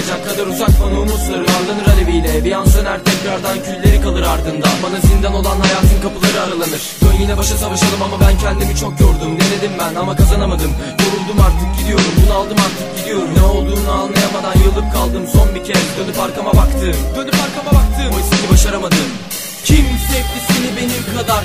olmayacak kadar uzak bana umutları Arlanır aleviyle. Bir an söner tekrardan külleri kalır ardında Bana zindan olan hayatın kapıları aralanır. Dön yine başa savaşalım ama ben kendimi çok yordum. Denedim ben ama kazanamadım. Yoruldum artık gidiyorum. Bunu aldım artık gidiyorum. Ne olduğunu anlayamadan yılıp kaldım. Son bir kez Dönüp arkama baktım. Dönüp arkama baktım. Oysa ki başaramadım. Kim sevdi seni benim kadar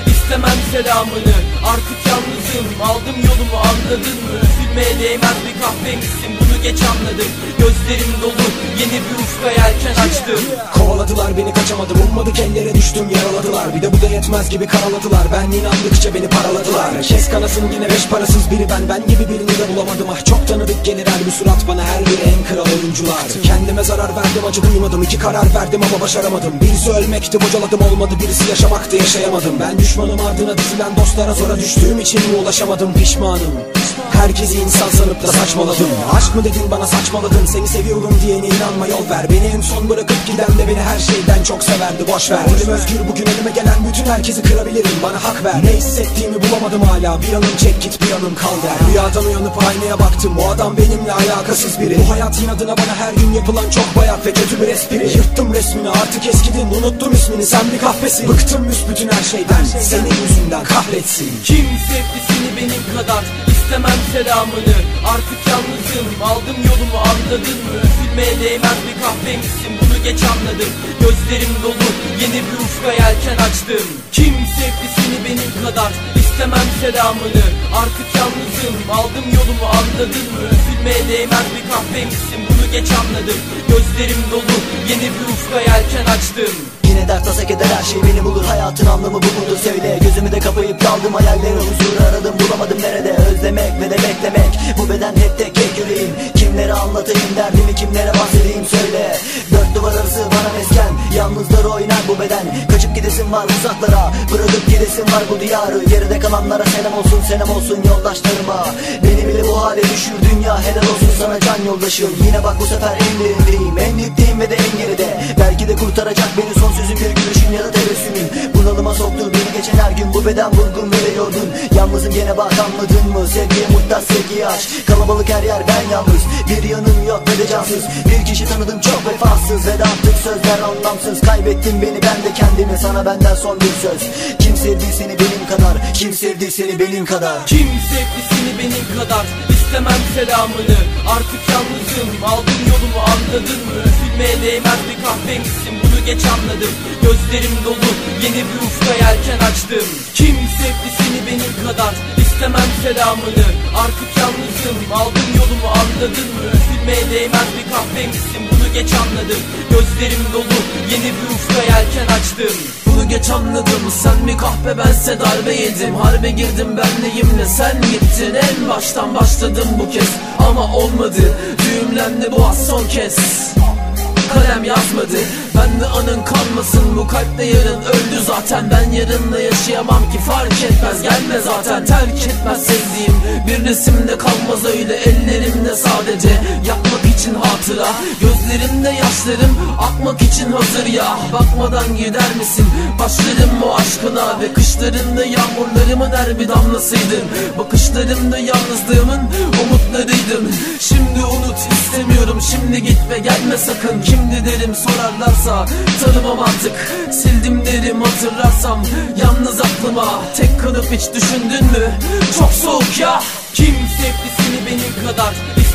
istemem selamını. Artık yalnızım aldım yolumu anladın mı? Üzülmeye değmez bir kahveymişsin bunu geç anladım. Gözlerim dolu yeni bir ufka yelken açtım. Kovaladılar beni kaçamadım ummadık ellere düştüm yaraladılar. Bir de bu da yetmez gibi karaladılar. Ben inandıkça beni paraladılar. Kes kanasın yine beş parasız biri ben. Ben gibi birini de bulamadım. Ah çok tanıdık gelir her bir surat bana Her biri en kral oyuncular. Kendime zarar verdim acı duymadım. İki karar verdim ama başaramadım. Birisi ölmekti bocaladım. Olmadı birisi yaşamaktı yaşayamadım. Ben düşmanım ardına dizilen dostlara zora düştüğüm için mi ulaşamadım pişmanım Herkesi insan sanıp da saçmaladım. Aşk mı dedin bana saçmaladın. Seni seviyorum diyene inanma yol ver. Beni en son bırakıp giden de beni her şeyden çok severdi boş ver. Elim özgür bugün elime gelen bütün herkesi kırabilirim. Bana hak ver. Ne hissettiğimi bulamadım hala. Bir yanım çek git bir yanım kal der. Rüyadan uyanıp aynaya baktım. O adam benimle alakasız biri. Bu hayat inadına bana her gün yapılan çok bayat ve kötü bir espri. Yırttım resmini artık eskidin. Unuttum ismini. Sen bir kahpesin Bıktım büsbütün her şeyden. Senin yüzünden kahretsin. Kim sevdi seni benim kadar istemem selamını. Artık yalnızım aldım yolumu anladın mı? Üzülmeye değmez bir kahveymişsin bunu geç anladım. Gözlerim dolu yeni bir ufka yelken açtım. Kim sevdi seni benim kadar istemem selamını? Artık yalnızım aldım yolumu anladın mı? Üzülmeye değmez bir kahveymişsin bunu geç anladım. Gözlerim dolu yeni bir ufka yelken açtım. Yine dert tasa keder her şey beni bulur. Hayatın anlamı bu mudur? Söyle Gözümü de kapayıp kaldım hayallere huzur aradım Bulamadım nerede beklemek. Bu beden hep tek tek yüreğim. Kimlere anlatayım derdimi kimlere bahsedeyim söyle. Dört duvar arası bana mesken. Yalnızları oynar bu beden. Kaçıp gidesin var uzaklara. Bırakıp gidesin var bu diyarı. Geride kalanlara selam olsun selam olsun yoldaşlarıma. Beni bile bu hale düşür dünya Helal olsun sana can yoldaşım. Yine bak bu sefer en derindeyim En dipteyim ve de en geride. Belki de kurtaracak beni son sözüm bir gülüşün ya da tebessümün Bunalıma soktu beni geçen her gün. Bu beden vurgun ve yorgun. Yalnızım gene bak anladın mı? Sevgiye muhtaç sevgiye aşk Kalabalık her yer ben yalnız. Bir yanım yok ve de cansız. Bir kişi tanıdım çok vefasız. Ve de artık sözler anlamsız. Kaybettin beni ben de kendimi. Sana benden son bir söz. Kim sevdi seni benim kadar? Kim sevdi seni benim kadar? Kim sevdi seni benim kadar? İstemem selamını. Artık yalnızım. Aldım yolumu anladın mı? Üzülmeye değmez bir kahveymişsin bunu geç anladım. Gözlerim dolu. Yeni bir ufka yelken açtım. Kim sevdi seni benim kadar istemem selamını. Artık yalnızım aldım yolumu anladın mı? Üzülmeye değmez bir kahveymişsin bunu geç anladım. Gözlerim dolu yeni bir ufka yelken açtım. Bunu geç anladım sen mi kahpe bense darbe yedim. Harbe girdim ben neyimle sen gittin. En baştan başladım bu kez ama olmadı. Düğümlendi bu az son kez kalem yazmadı. Ben de anın kalmasın bu kalpte yarın öldü zaten. Ben yarınla yaşayamam ki fark etmez gelme zaten. Terk etmez sevdiğim. Bir resimde kalmaz öyle ellerimde sadece. Yapmak için hatıra. Gözlerimde yaşlarım akmak için hazır ya. Bakmadan gider misin? Başlarım bu aşkına Ve kışlarında yağmurlarımın her bir damlasıydın Bakışlarımda yalnızlığımın umutlarıydın Şimdi unut istemiyorum şimdi git ve gelme sakın. Kimdi derim sorarlarsa tanımam artık. Sildim derim hatırlarsam yalnız aklıma. Tek kalıp hiç düşündün mü? Çok soğuk ya. Kim sevdi seni benim kadar